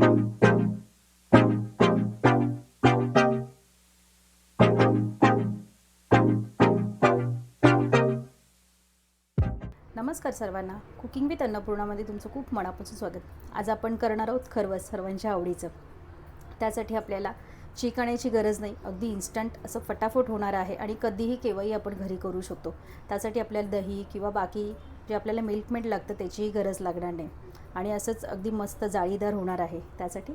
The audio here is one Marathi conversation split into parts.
नमस्कार सर्वांना. कुकिंग विथ अन्नपूर्णामध्ये तुमचं खूप मनापासून स्वागत. आज आपण करणार आहोत खरवस सर्वांच्या आवडीचं. त्यासाठी आपल्याला चिकण्याची गरज नाही. अगदी इन्स्टंट असं फटाफट होणार आहे आणि कधीही केव्हाही आपण घरी करू शकतो. त्यासाठी आपल्याला दही किंवा बाकी जे आपल्याला मिल्कमेड लागतं त्याचीही गरज लागणार नाही. आणि असंच अगदी मस्त जाळीदार होणार आहे. त्यासाठी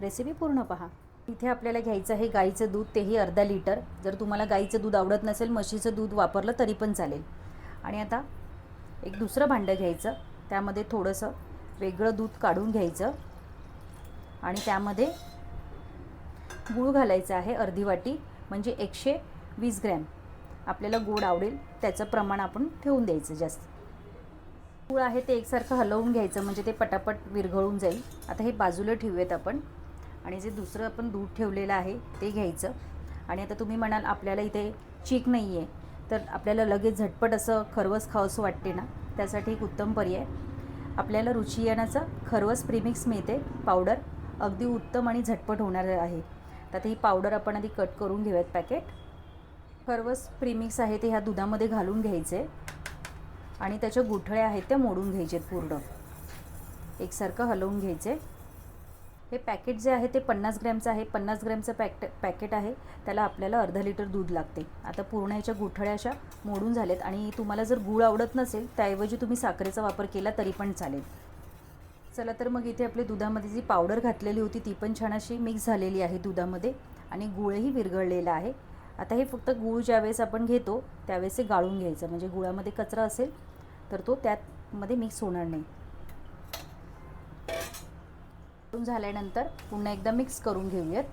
रेसिपी पूर्ण पहा. इथे आपल्याला घ्यायचं आहे गाईचं दूध तेही अर्धा लिटर. जर तुम्हाला गाईचं दूध आवडत नसेल म्हशीचं दूध वापरलं तरी पण चालेल. आणि आता एक दुसरं भांडं घ्यायचं. त्यामध्ये थोडंसं वेगळं दूध काढून घ्यायचं. आणि त्यामध्ये गूळ घालायचं आहे अर्धी वाटी म्हणजे एकशे वीस ग्रॅम. आपल्याला गोड आवडेल त्याचं प्रमाण आपण ठेवून द्यायचं जास्त. गूळ आहे ते एकसारखं हलवून घ्यायचं म्हणजे ते पटापट विरघळून जाईल. आता हे बाजूला ठेवूयात आपण. आणि जे दुसरं आपण दूध ठेवलेलं आहे ते घ्यायचं. आणि आता तुम्ही म्हणाल आपल्याला इथे चीक नाही आहे तर आपल्याला लगेच झटपट असं खरवस खावंसं वाटते ना? त्यासाठी एक उत्तम पर्याय. आपल्याला रुचियानाचं खरवस प्रीमिक्स मिळते पावडर. अगदी उत्तम आणि झटपट होणार आहे. तर आता ही पावडर आपण आधी कट करून घेऊयात पॅकेट. खरवस प्रीमिक्स आहे ते ह्या दुधामध्ये घालून घ्यायचे. आणि त्याच्या गुठळ्या आहेत त्या मोडून घ्यायचे पूर्ण. एकसारखं हलवून घ्यायचे. हे पॅकेट जे आहे ते पन्नास ग्रॅमचं आहे. पन्नास ग्रॅमचं पॅकेट पॅकेट आहे. त्याला आपल्याला अर्धा लिटर दूध लागते. आता पूर्ण याच्या गुठळ्या अशा मोडून झाल्यात आणि तुम्हाला जर गूळ आवडत नसेल त्याऐवजी तुम्ही साखरेचा वापर केला तरी पण चालेल. चला तर मग इथे आपली दुधामध्ये जी पावडर घातलेली होती ती पण छान अशी मिक्स झालेली आहे दुधामध्ये आणि गुळही विरघळलेला आहे. आता हे फक्त गूळ ज्यावेळेस आपण घेतो त्यावेळेस ते गाळून घ्यायचं. म्हणजे गुळामध्ये कचरा असेल तर तो त्यामध्ये मिक्स होणार नाही. करून झाल्यानंतर पुन्हा एकदा मिक्स करून घेऊयात.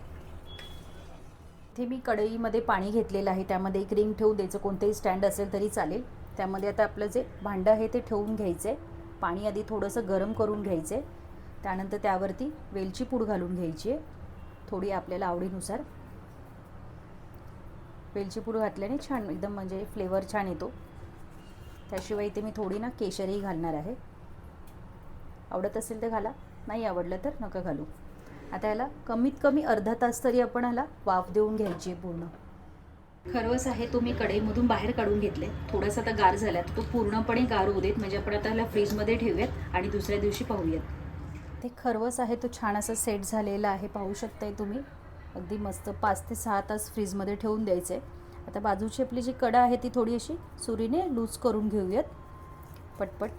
इथे मी कढईमध्ये पाणी घेतलेलं आहे. त्यामध्ये एक रिंग ठेवून द्यायचं. कोणतंही स्टँड असेल तरी चालेल. त्यामध्ये आता आपलं जे भांडं आहे ते ठेवून घ्यायचं. आहे पाणी आधी थोडंसं गरम करून घ्यायचं. आहे त्यानंतर त्यावरती वेलची पूड घालून घ्यायची आहे. थोडी आपल्याला आवडीनुसार वेलची पूड घातल्याने छान एकदम म्हणजे फ्लेवर छान येतो. त्याशिवाय इथे मी थोडी ना केशरही घालणार आहे. आवडत असेल तर घाला नाही आवडलं तर नका घालू. आता याला कमीत कमी अर्धा तास तरी आपण याला वाफ देऊन घ्यायची आहे पूर्ण. खरवस आहे तो मी कढईमधून बाहेर काढून घेतले. थोडासा आता गार झाला तर तो पूर्णपणे गार होऊ देत म्हणजे आपण आता ह्याला फ्रीजमध्ये ठेवूयात आणि दुसऱ्या दिवशी पाहूयात. ते खरवस आहे तो छान असा सेट झालेला आहे. पाहू शकताय तुम्ही. अगदी मस्त पाच ते सहा तास फ्रीजमध्ये ठेवून द्यायचे. आता बाजूची आपली जी कडा आहे ती थोडी अशी सुरीने लूज करून घेऊयात. पटपट.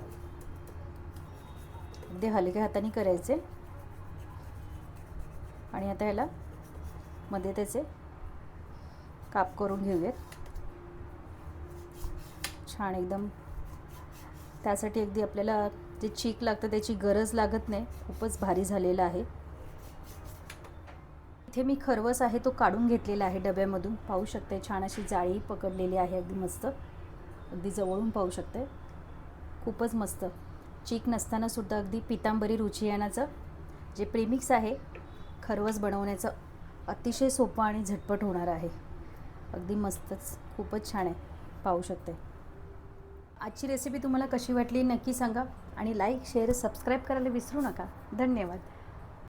अगदी हलक्या हाताने करायचे. आणि आता ह्याला मध्ये त्याचे काप करून घेऊयात. छान एकदम. त्यासाठी अगदी आपल्याला जे चीक लागतं त्याची गरज लागत नाही. खूपच भारी झालेलं आहे. इथे मी खरवस आहे तो काढून घेतलेला आहे डब्यामधून. पाहू शकते छान अशी जाळी पकडलेली आहे अगदी मस्त. अगदी जवळून पाहू शकते. खूपच मस्त. चीक नसताना सुद्धा अगदी पितांबरी रुचियानाचं जे प्रेमिक्स आहे खरवस बनवण्याचं अतिशय सोपं आणि झटपट होणार आहे. अगदी मस्तच. खूपच छान आहे. पाहू शकते. आजची रेसिपी तुम्हाला कशी वाटली नक्की सांगा. आणि लाईक शेअर सबस्क्राईब करायला विसरू नका. धन्यवाद.